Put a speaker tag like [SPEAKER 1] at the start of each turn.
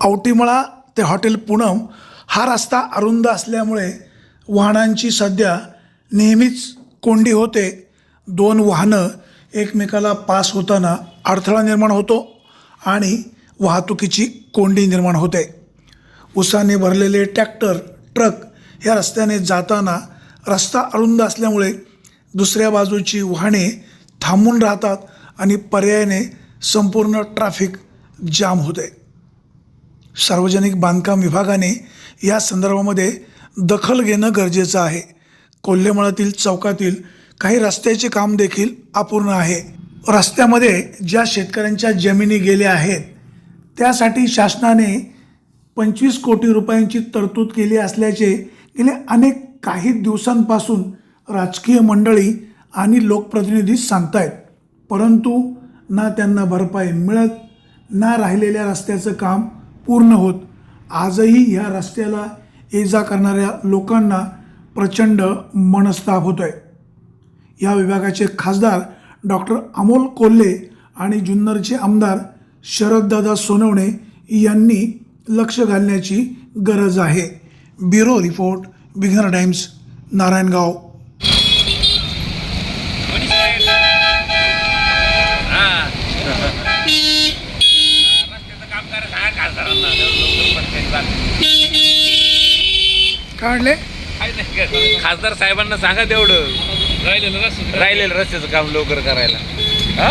[SPEAKER 1] आवटीमळा ते हॉटेल पूनम हा रस्ता अरुंद असल्यामुळे वाहनांची सध्या नेहमीच कोंडी होते. दोन वाहनं एकमेकाला पास होताना अडथळा निर्माण होतो आणि वाहतुकीची कोंडी निर्माण होते. उसाने भरलेले ट्रॅक्टर ट्रक या रस्त्याने जाताना रस्ता अरुंद असल्यामुळे दुसऱ्या बाजूची वाहने थांबून राहतात आणि पर्यायाने संपूर्ण ट्रॅफिक जाम होते. सार्वजनिक बांधकाम विभागाने या संदर्भामध्ये दखल घेणं गरजेचं आहे. कोल्हेमळातील चौकातील काही रस्त्याचे काम देखील अपूर्ण आहे. रस्त्यामध्ये ज्या शेतकऱ्यांच्या जमिनी गेल्या आहेत त्यासाठी शासनाने पंचवीस कोटी रुपयांची तरतूद केली असल्याचे गेले अनेक काही दिवसांपासून राजकीय मंडळी आणि लोकप्रतिनिधी सांगतायत. परंतु ना त्यांना भरपाई मिळत ना राहिलेल्या रस्त्याचं काम पूर्ण होत. आजही ह्या रस्त्याला ये जा करणाऱ्या लोकांना प्रचंड मनस्ताप होतो आहे या विभागाचे खासदार डॉक्टर अमोल कोल्हे आणि जुन्नरचे आमदार शरददादा सोनवणे यांनी लक्ष घालण्याची गरज आहे. ब्युरो रिपोर्ट बिघर टाइम्स नारायणगाव.
[SPEAKER 2] काय का? खासदार साहेबांना सांगा तेवढं. राहिलेलं रस्त्याचं काम लवकर करायला. हा?